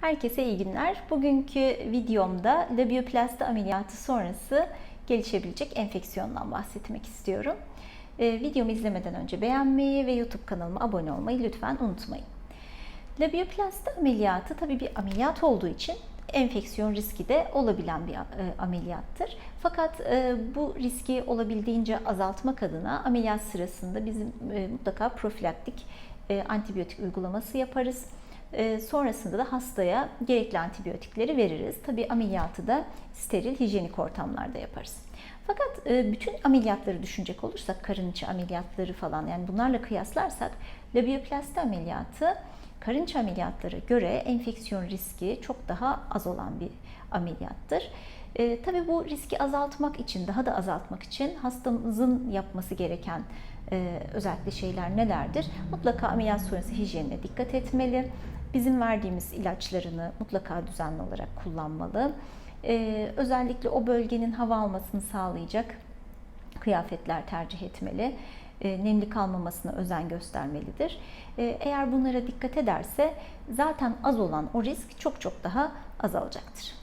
Herkese iyi günler. Bugünkü videomda labioplasti ameliyatı sonrası gelişebilecek enfeksiyondan bahsetmek istiyorum. Ee, videomu izlemeden önce beğenmeyi ve YouTube kanalıma abone olmayı lütfen unutmayın. Labioplasti ameliyatı tabii bir ameliyat olduğu için enfeksiyon riski de olabilen bir e, ameliyattır. Fakat e, bu riski olabildiğince azaltmak adına ameliyat sırasında bizim e, mutlaka profilaktik e, antibiyotik uygulaması yaparız. E, sonrasında da hastaya gerekli antibiyotikleri veririz. Tabii ameliyatı da steril, hijyenik ortamlarda yaparız. Fakat e, bütün ameliyatları düşünecek olursak, karın içi ameliyatları falan yani bunlarla kıyaslarsak labioplasti ameliyatı karın içi ameliyatlara göre enfeksiyon riski çok daha az olan bir ameliyattır. E, tabii bu riski azaltmak için, daha da azaltmak için hastamızın yapması gereken e, özellikle şeyler nelerdir? Mutlaka ameliyat sonrası hijyenine dikkat etmeli. Bizim verdiğimiz ilaçlarını mutlaka düzenli olarak kullanmalı. E, özellikle o bölgenin hava almasını sağlayacak kıyafetler tercih etmeli. E, nemli kalmamasına özen göstermelidir. E, eğer bunlara dikkat ederse zaten az olan o risk çok çok daha azalacaktır.